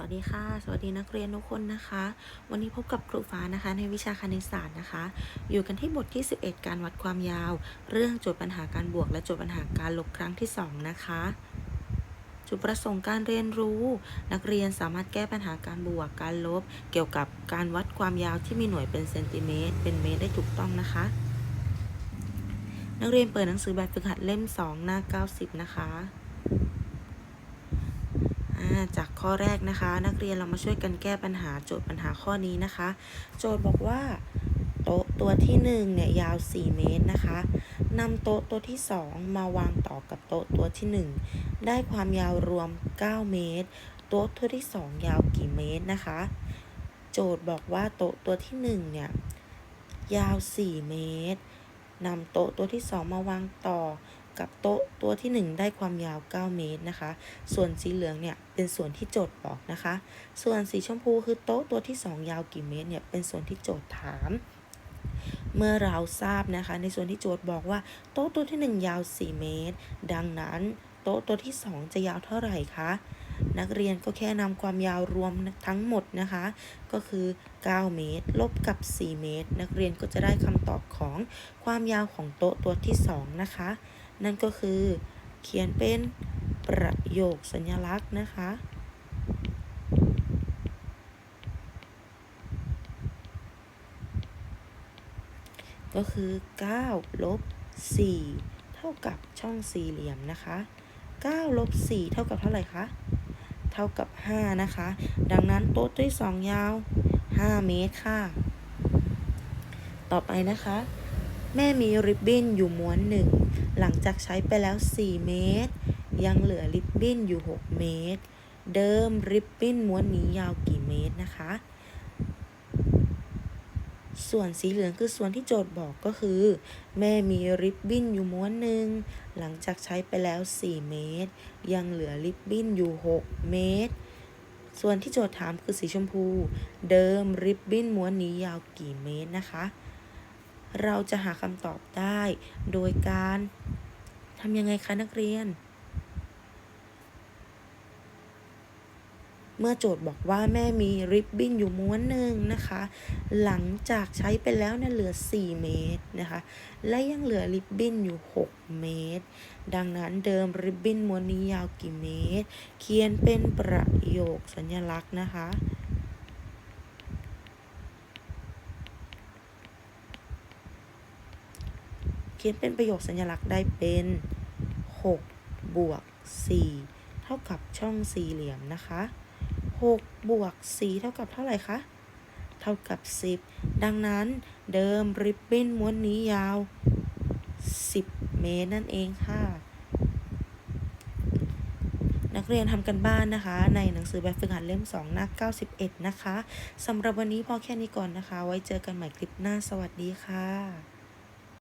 วัสดีค่ะ สวัสดีนักเรียนทุกคนนะคะ วันนี้พบกับครูฟ้านะคะในวิชาคณิตศาสตร์นะคะ อยู่กันที่บทที่ 11 การวัดความยาว เรื่องโจทย์ปัญหาการบวก และโจทย์ปัญหาการลบครั้งที่ 2 นะคะจุดประสงค์การเรียนรู้ นักเรียนสามารถแก้ปัญหาการบวกการลบ เกี่ยวกับการวัดความยาวที่มีหน่วยเป็นเซนติเมตรเป็นเมตรได้ถูกต้องนะคะ นักเรียนเปิดหนังสือแบบฝึกหัดเล่ม 2 หน้า 90 นะคะ จากข้อแรกนะคะ นักเรียนเรามาช่วยกันแก้ปัญหาโจทย์ปัญหาข้อนี้นะคะ โจทย์บอกว่าโต๊ะตัวที่1เนี่ยยาว 4 เมตรนะคะนำโต๊ะตัวที่ 2 มาวางต่อกับโต๊ะตัวที่ 1 ได้ความยาวรวม 9 เมตร โต๊ะตัวที่ 2 ยาวกี่เมตรนะคะ โจทย์บอกว่าโต๊ะตัวที่1เนี่ยยาว 4 เมตรนำโต๊ะตัวที่ 2 มาวางต่อ กับโต๊ะตัวที่ 1 ได้ความยาว 9 เมตรนะคะ ส่วนสีเหลืองเนี่ยเป็นส่วนที่โจทย์บอกนะคะ ส่วนสีชมพูคือโต๊ะตัวที่ 2 ยาวกี่เมตรเนี่ยเป็นส่วนที่โจทย์ถาม เมื่อเราทราบนะคะ ในส่วนที่โจทย์บอกว่าโต๊ะตัวที่ 1 ยาว 4 เมตร ดังนั้นโต๊ะตัวที่ 2 จะยาวเท่าไหร่คะนักเรียนก็แค่นำความยาวรวมทั้งหมดนะคะ ก็คือ 9 เมตร ลบกับ 4 เมตร นักเรียนก็จะได้คำตอบของความยาวของโต๊ะตัวที่ 2 นะคะ นั่นก็คือเขียนเป็นประโยคสัญลักษณ์นะคะ ก็คือ9ลบ4เท่ากับช่องสี่เหลี่ยมนะคะ9ลบ4เท่ากับเท่าไหร่คะ เท่ากับ 5 นะคะ ดังนั้นโต๊ะที่2ยาว 5 เมตรค่ะ ต่อไปนะคะ แม่มีริบบิ้นอยู่ม้วนหนึ่ง หลังจากใช้ไปแล้ว 4 เมตร ยังเหลือริบบิ้นอยู่ 6 เมตร เดิมริบบิ้นม้วนนี้ยาวกี่เมตรนะคะ ส่วนสีเหลืองคือส่วนที่โจทย์บอกก็คือ แม่มีริบบิ้นอยู่ม้วนหนึ่ง หลังจากใช้ไปแล้ว 4 เมตร ยังเหลือริบบิ้นอยู่ 6 เมตร ส่วนที่โจทย์ถามคือสีชมพู เดิมริบบิ้นม้วนนี้ยาวกี่เมตรนะคะ เราจะหาคำตอบได้ โดยการทำยังไงคะนักเรียน เมื่อโจทย์บอกว่าแม่มีริบบิ้นอยู่ม้วนหนึ่งนะคะ หลังจากใช้ไปแล้วเนี่ยเหลือ 4 เมตรนะคะ และยังเหลือริบบิ้นอยู่ 6 เมตร ดังนั้นเดิมริบบิ้นม้วนนี้ยาวกี่เมตร เขียนเป็นประโยคสัญลักษณ์นะคะ เขียนเป็นประโยคสัญลักษณ์ได้เป็น 6 บวก 4 เท่ากับช่องสี่เหลี่ยมนะคะ 6 บวก 4 เท่ากับเท่าไหร่คะ เท่ากับ 10 ดังนั้นเดิมริบบิ้นม้วนนี้ยาว 10 เมตรนั่นเองค่ะ นักเรียนทำกันบ้านนะคะ ในหนังสือแบบฝึกหัดเล่ม 2 หน้า 91 นะคะสำหรับวันนี้พอแค่นี้ก่อนนะคะ ไว้เจอกันใหม่คลิปหน้าสวัสดีค่ะ